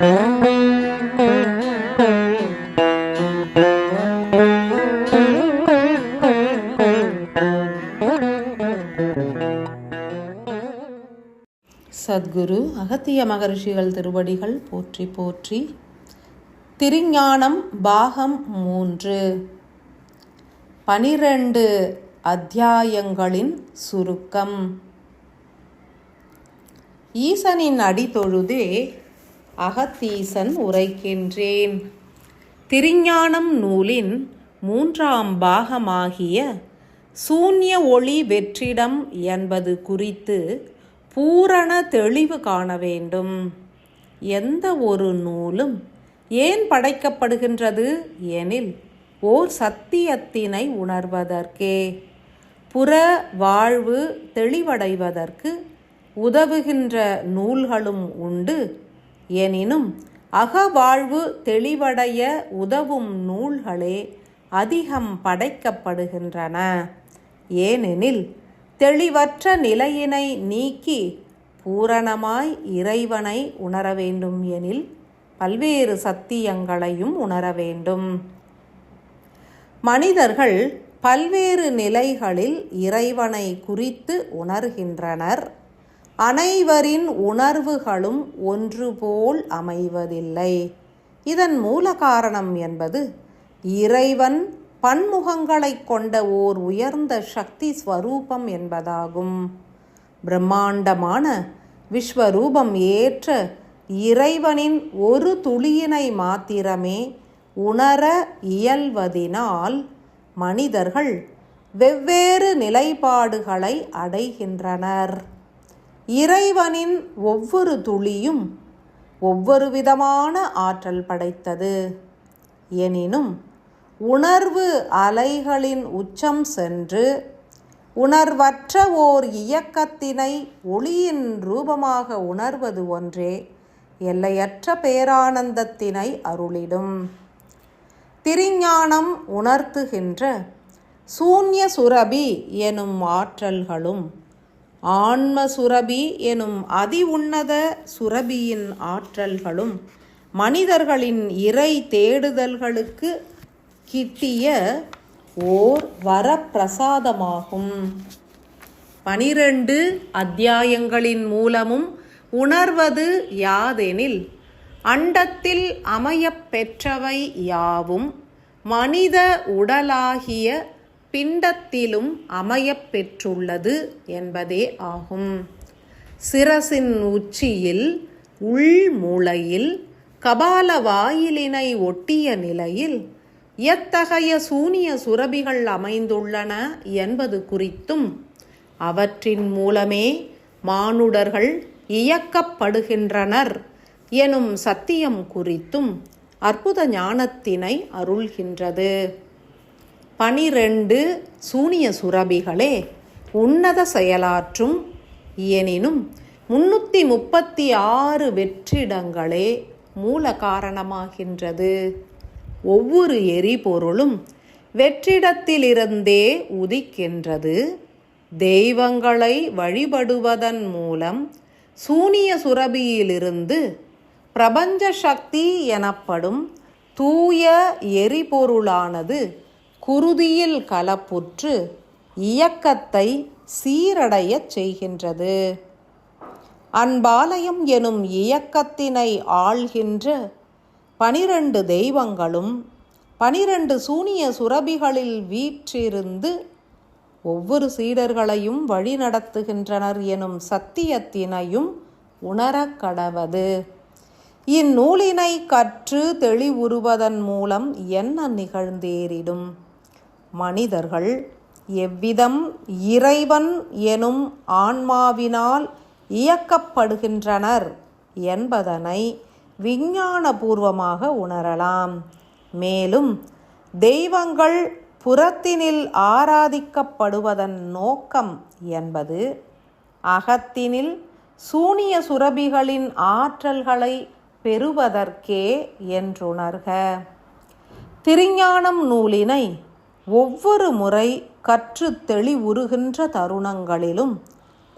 சத்குரு அகத்திய மகரிஷிகள் திருவடிகள் போற்றி போற்றி. திருஞானம் பாகம் மூன்று. பனிரெண்டு அத்தியாயங்களின் சுருக்கம். ஈசனின் அடி தொழுதே அகத்தீசன் உரைக்கின்றேன். திருஞானம் நூலின் மூன்றாம் பாகமாகிய சூன்ய ஒளி வெற்றிடம் என்பது குறித்து பூரண தெளிவு காண வேண்டும். எந்த ஒரு நூலும் ஏன் படைக்கப்படுகின்றது எனில் ஓர் சத்தியத்தினை உணர்வதற்கே. புற வாழ்வு தெளிவடைவதற்கு உதவுகின்ற நூல்களும் உண்டு. எனினும் அகவாழ்வு தெளிவடைய உதவும் நூல்களே அதிகம் படைக்கப்படுகின்றன. ஏனெனில் தெளிவற்ற நிலையினை நீக்கி பூரணமாய் இறைவனை உணர வேண்டும் எனில் பல்வேறு சத்தியங்களையும் உணர வேண்டும். மனிதர்கள் பல்வேறு நிலைகளில் இறைவனை குறித்து உணர்கின்றனர். அனைவரின் உணர்வுகளும் ஒன்றுபோல் அமைவதில்லை. இதன் மூல காரணம் என்பது இறைவன் பன்முகங்களைக் கொண்ட ஓர் உயர்ந்த சக்தி ஸ்வரூபம் என்பதாகும். பிரம்மாண்டமான விஸ்வரூபம் ஏற்ற இறைவனின் ஒரு துளியினை மாத்திரமே உணர இயல்வதினால் மனிதர்கள் வெவ்வேறு நிலைப்பாடுகளை அடைகின்றனர். இறைவனின் ஒவ்வொரு துளியும் ஒவ்வொரு விதமான ஆற்றல் படைத்தது. எனினும் உணர்வு அலைகளின் உச்சம் சென்று உணர்வற்ற ஓர் இயக்கத்தினை ஒளியின் ரூபமாக உணர்வது ஒன்றே எல்லையற்ற பேரானந்தத்தினை அருளிடும். திருஞானம் உணர்த்துகின்ற சூன்ய சுரபி எனும் ஆற்றல்களும் ஆன்ம சுரபி எனும் அதி உன்னத சுரபியின் ஆற்றல்களும் மனிதர்களின் இறை தேடுதல்களுக்கு கிட்டிய ஓர் வரப்பிரசாதமாகும். பனிரெண்டு அத்தியாயங்களின் மூலமும் உணர்வது யாதெனில் அண்டத்தில் அமையப் பெற்றவை யாவும் மனித உடலாகிய பிண்டத்திலும் அமையப் பெற்றுள்ளது என்பதே ஆகும். சிரசின் உச்சியில் உள் மூளையில் கபால வாயிலினை ஒட்டிய நிலையில் எத்தகைய சூனிய சுரபிகள் அமைந்துள்ளன என்பது குறித்தும் அவற்றின் மூலமே மானுடர்கள் இயக்கப்படுகின்றனர் எனும் சத்தியம் குறித்தும் அற்புத ஞானத்தினை அருள்கின்றது. பனிரெண்டு சூனிய சுரபிகளே உன்னத செயலாற்றும் எனினும் முன்னூற்றி முப்பத்தி ஆறு வெற்றிடங்களே மூல காரணமாகின்றது. ஒவ்வொரு எரிபொருளும் வெற்றிடத்திலிருந்தே உதிக்கின்றது. தெய்வங்களை வழிபடுவதன் மூலம் சூனிய சுரபியிலிருந்து பிரபஞ்ச சக்தி எனப்படும் தூய எரிபொருளானது குருதியில் கலப்புற்று இயக்கத்தை சீரடையச் செய்கின்றது. அன்பாலயம் எனும் இயக்கத்தினை ஆள்கின்ற பனிரெண்டு தெய்வங்களும் பனிரெண்டு சூனிய சுரபிகளில் வீற்றிருந்து ஒவ்வொரு சீடர்களையும் வழிநடத்துகின்றனர் எனும் சத்தியத்தினையும் உணரக் கடவது. இந்நூலினை கற்று தெளிவுறுவதன் மூலம் என்ன நிகழ்ந்தேறிடும்? மனிதர்கள் எவ்விதம் இறைவன் எனும் ஆன்மாவினால் இயக்கப்படுகின்றனர் என்பதனை விஞ்ஞானபூர்வமாக உணரலாம். மேலும் தெய்வங்கள் புறத்தினில் ஆராதிக்கப்படுவதன் நோக்கம் என்பது அகத்தினில் சூனிய சுரபிகளின் ஆற்றல்களை பெறுவதற்கே என்றுணர்க. திருஞானம் நூலினை ஒவ்வொரு முறை கற்று தெளிவுறுகின்ற தருணங்களிலும்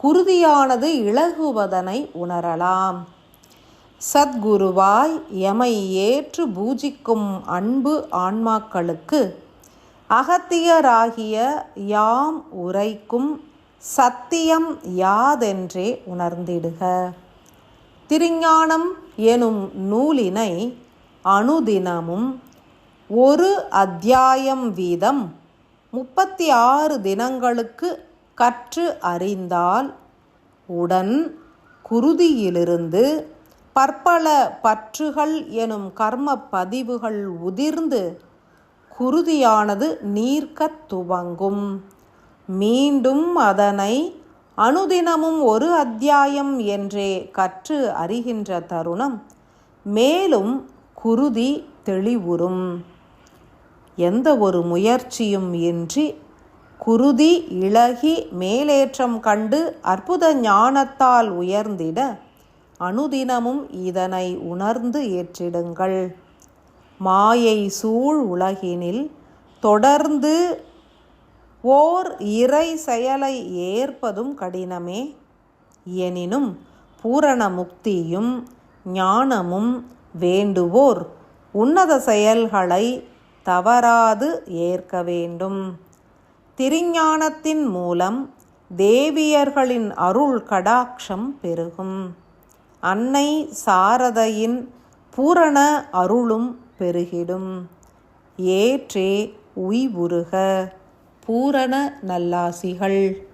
குருதியானது இழகுவதனை உணரலாம். சத்குருவாய் எமை ஏற்று பூஜிக்கும் அன்பு ஆன்மாக்களுக்கு அகத்தியராகிய யாம் உரைக்கும் சத்தியம் யாதென்றே உணர்ந்திடுக. திருஞானம் எனும் நூலினை அனுதினமும் ஒரு அத்தியாயம் வீதம் முப்பத்தி ஆறு தினங்களுக்கு கற்று அறிந்தால் உடன் குருதியிலிருந்து பற்பல பற்றுகள் எனும் கர்ம பதிவுகள் உதிர்ந்து குருதியானது நீர்க்கத் துவங்கும். மீண்டும் அதனை அனுதினமும் ஒரு அத்தியாயம் என்றே கற்று அறிகின்ற தருணம் மேலும் குருதி தெளிவுறும். எந்த ஒரு முயற்சியும் இன்றி குருதி இழகி மேலேற்றம் கண்டு அற்புத ஞானத்தால் உயர்ந்திட அனுதினமும் இதனை உணர்ந்து ஏற்றிடுங்கள். மாயை சூழ் உலகினில் தொடர்ந்து ஓர் இறை செயலை ஏற்பதும் கடினமே. எனினும் பூரண முக்தியும் ஞானமும் வேண்டுவோர் உன்னத செயல்களை தவறாது ஏற்க வேண்டும். திருஞானத்தின் மூலம் தேவியர்களின் அருள் கடாட்சம் பெருகும். அன்னை சாரதையின் பூரண அருளும் பெருகிடும். ஏற்றே உய்வுருக பூரண நல்லாசிகள்.